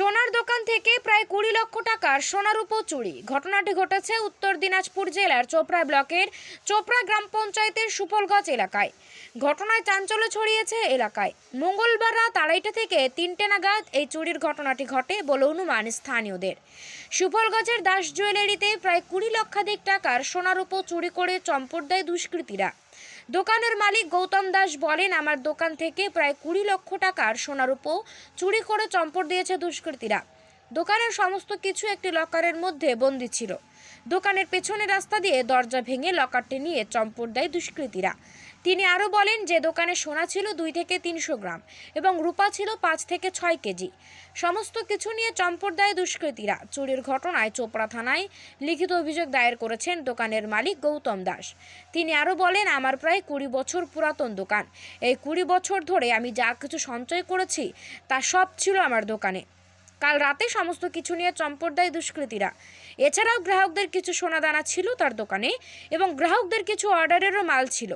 সোনার দোকান থেকে প্রায় কুড়ি লক্ষ টাকার সোনার উপর চুরি। ঘটনাটি ঘটেছে উত্তর দিনাজপুর জেলার চোপড়া ব্লকের চোপড়া গ্রাম পঞ্চায়েতের সুফলগঞ্জ এলাকায়। ঘটনায় চাঞ্চল্য ছড়িয়েছে এলাকায়। মঙ্গলবার রাত আড়াইটা থেকে তিনটে নাগাদ এই চুরির ঘটনাটি ঘটে বলে অনুমান স্থানীয়দের। সুফলগঞ্জের দাস জুয়েলারিতে প্রায় কুড়ি লক্ষাধিক টাকার সোনার উপর চুরি করে চম্পট দেয় দুষ্কৃতীরা। দোকানের মালিক গৌতম দাস বলেন, আমার দোকান থেকে প্রায় কুড়ি লক্ষ টাকার সোনার উপো চুরি করে চম্পট দিয়েছে দুষ্কৃতীরা। দোকানের সমস্ত কিছু একটি লকারের মধ্যে বন্দি ছিল। দোকানের পেছনের রাস্তা দিয়ে দরজা ভেঙে লকারটি নিয়ে চম্পট দেয় দুষ্কৃতীরা। তিনি আরও বলেন যে দোকানে সোনা ছিল দুই থেকে তিনশো গ্রাম এবং রূপা ছিল পাঁচ থেকে ছয় কেজি। সমস্ত কিছু নিয়ে চম্পট দেয় দুষ্কৃতীরা। চুরির ঘটনায় চোপড়া থানায় লিখিত অভিযোগ দায়ের করেছেন দোকানের মালিক গৌতম দাস। তিনি আরও বলেন, আমার প্রায় কুড়ি বছর পুরাতন দোকান। এই কুড়ি বছর ধরে আমি যা কিছু সঞ্চয় করেছি, তা সব ছিল আমার দোকানে। কাল রাতে সমস্ত কিছু নিয়ে চম্পট দেয় দুষ্কৃতীরা। এছাড়াও গ্রাহকদের কিছু সোনাদানা ছিল তার দোকানে এবং গ্রাহকদের কিছু অর্ডারেরও মাল ছিল।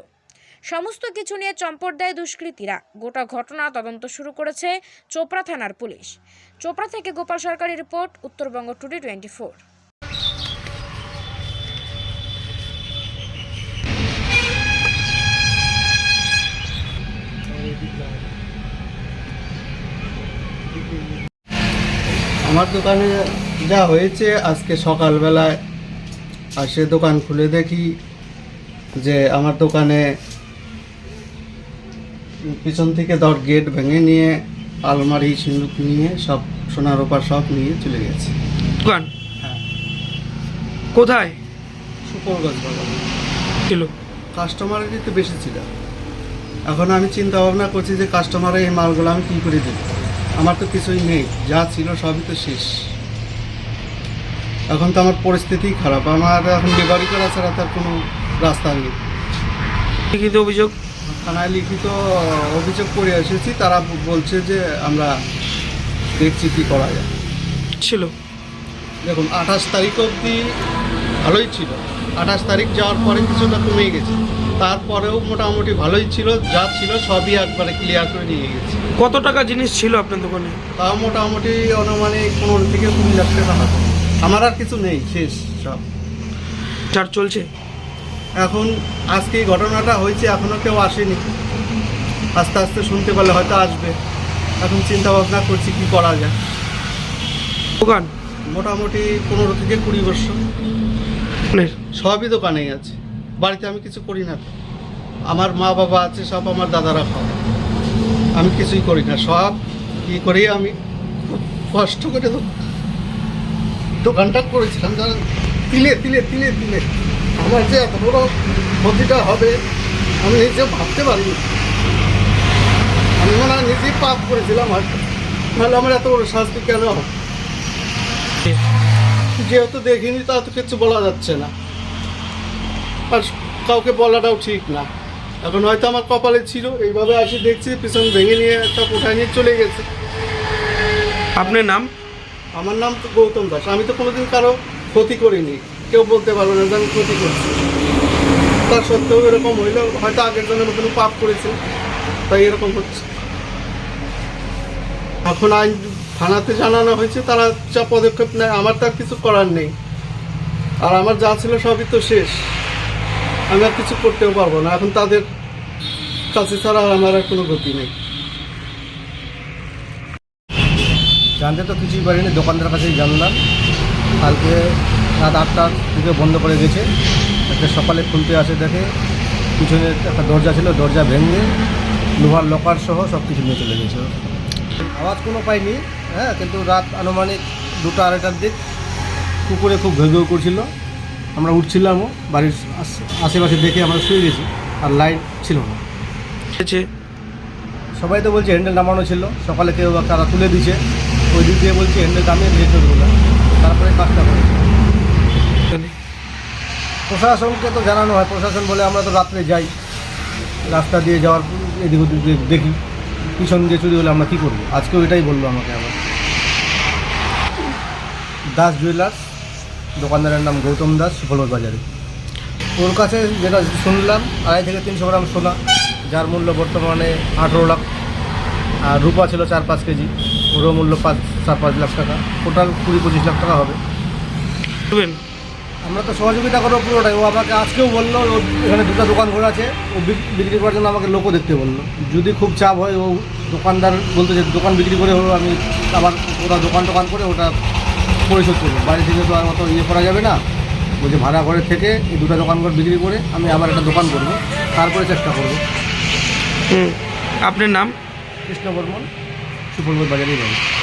সমস্ত কিছু নিয়ে চম্পট দেয় দুষ্কৃতীরা। গোটা ঘটনা তদন্ত শুরু করেছে চোপড়া থানার পুলিশ। চোপড়া থেকে গোপাল সরকারি report, Uttarbanga today twenty four. আমার দোকানে যা হয়েছে, আজকে সকালবেলায় আসে দোকান খুলে দেখি যে আমার দোকানে পিছন থেকে দর গেট ভেঙে নিয়ে আলমারি সিন্দুক নিয়ে সব সোনার ওপর সব নিয়ে চলে গেছে। দোকান? হ্যাঁ। কোথায়? সুপরগঞ্জ বাজার ছিল। কাস্টমারের কিন্তু বেশি ছিল। এখন আমি চিন্তা ভাবনা করছি যে কাস্টমারের এই মালগুলো আমি কী করে দেব? আমার তো কিছুই নেই। যা ছিল সবই তো শেষ। এখন তো আমার পরিস্থিতি খারাপ। আমার এখন ডেলিভারি করা ছাড়া তার কোনো রাস্তা নেই। লিখিত অভিযোগ? থানায় লিখিত অভিযোগ করে এসেছি তারা বলছে যে আমরা দেখছি কী করা যায়। ছিল। দেখুন আঠাশ তারিখ অবধি ভালোই ছিল। আঠাশ তারিখ যাওয়ার পরে কিছুটা কমে গেছে। তারপরেও মোটামুটি ভালোই ছিল যা ছিল সবই একবারে ক্লিয়ার করে নিয়ে গেছে। কত টাকা জিনিস ছিল আপনার দোকানে? তাও মোটামুটি অনুমানিক পনেরো থেকে কুড়ি লাখ টাকা হবে। আমার আর কিছু নেই শেষ সব। চার চলছে? এখন আজকে এই ঘটনাটা হয়েছে এখনও কেউ আসেনি। আস্তে আস্তে শুনতে পারলে হয়তো আসবে। এখন চিন্তা ভাবনা করছি কি করা যায়। দোকান? মোটামুটি পনেরো থেকে কুড়ি বছর। সবই দোকানেই আছে। বাড়িতে আমি কিছু করি না। আমার মা বাবা আছে সব আমার দাদারা খাওয়া আমি কিছুই করি না। সব কী করি আমি? খুব কষ্ট করে দোকানটা করেছিলাম। তিলে তিলে তিলে তিলে। আমার যে এত বড় ক্ষতিটা হবে আমি নিজে ভাবতে পারিনি। আমি মনে হয় নিজেই পাপ করেছিলাম হয়তো নাহলে আমার এত বড় শাস্তি কেন হবে? যেহেতু দেখিনি তা তো কিছু বলা যাচ্ছে না। আর কাউকে বলাটাও ঠিক না। এখন হয়তো আমার কপালে ছিল এইভাবে আসি দেখছি পিছন ভেঙে নিয়ে একটা কোঠায় নিয়ে চলে গেছে। আপনার নাম? আমার নাম তো গৌতম দাস। আমি তো কোনোদিন কারও ক্ষতি করিনি। কেউ বলতে পারবে না যে আমি ক্ষতি করছি। তার সত্ত্বেও এরকম হইল, হয়তো আগের জন্য কোনো পাপ করেছে, তাই এরকম হচ্ছে। এখন আইন থানাতে জানানো হয়েছে, তারা যা পদক্ষেপ নেয়, আমার তার কিছু করার নেই। আর আমার যা ছিল সবই তো শেষ। আমি আর কিছু করতেও পারব না। এখন তাদের কাছে ছাড়া আমার আর কোনো গতি নেই। জানতে তো কিছুই পারিনি, দোকানদার কাছেই জানলাম। কালকে রাত আটটার দিকে বন্ধ করে গেছে একটা সকালে খুলতে আসে দেখে পিছনে একটা দরজা ছিল দরজা ভেঙে লোহার লকার সহ সব কিছু নিয়ে চলে গেছে। আওয়াজ কোনো পাইনি হ্যাঁ কিন্তু রাত আনুমানিক দুটো আড়াইটার দিক কুকুরে খুব ঘেউ ঘেউ করছিল। আমরা উঠছিলামও বাড়ির আশেপাশে দেখে আমরা শুয়ে গেছি আর লাইট ছিল না। সবাই তো বলছে হ্যান্ডেল নামানো ছিল সকালে কেউ তারা তুলে দিছে ওই দিক দিয়ে বলছে হ্যান্ডেল নামিয়ে দিয়ে চলবে না তারপরে কাজটা করেছে। প্রশাসনকে তো জানানো হয়, প্রশাসন বলে আমরা তো রাত্রে যাই। রাস্তা দিয়ে যাওয়ার এদিক ওদিক দেখি, পিছন দিয়ে চুরি হলে আমরা কী করব? আজকেও এটাই বলল আমাকে আবার। দাস জুয়েলার্স, দোকানদারের নাম গৌতম দাস সুফলবাদ বাজারে। ওর কাছে যেটা শুনলাম, আড়াই থেকে তিনশো গ্রাম সোনা, যার মূল্য বর্তমানে আঠেরো লাখ। আর রূপা ছিল চার পাঁচ কেজি, ওরও মূল্য পাঁচ, চার পাঁচ লাখ টাকা। টোটাল কুড়ি পঁচিশ লাখ টাকা হবে। আমরা তো সহযোগিতা করব পুরোটাই। ও আমাকে আজকেও বলল ও এখানে দুটো দোকান ঘোরা আছে ও বিক- বিক্রি করার জন্য আমাকে লোকও দেখতে বলল। যদি খুব চাপ হয় ও দোকানদার বলতে যে দোকান বিক্রি করে হলো আমি আবার ওটা দোকান টোকান করে ওটা পরিশোধ করব। বাড়ি থেকে তো আর অত ইয়ে করা যাবে না। বলছে ভাড়া ঘরে থেকে এই দুটো দোকান ঘর বিক্রি করে আমি আবার একটা দোকান করব। তারপরে চেষ্টা করব। হুম। আপনার নাম? কৃষ্ণ বর্মন সুফলপুর বাজারেই বাড়ি।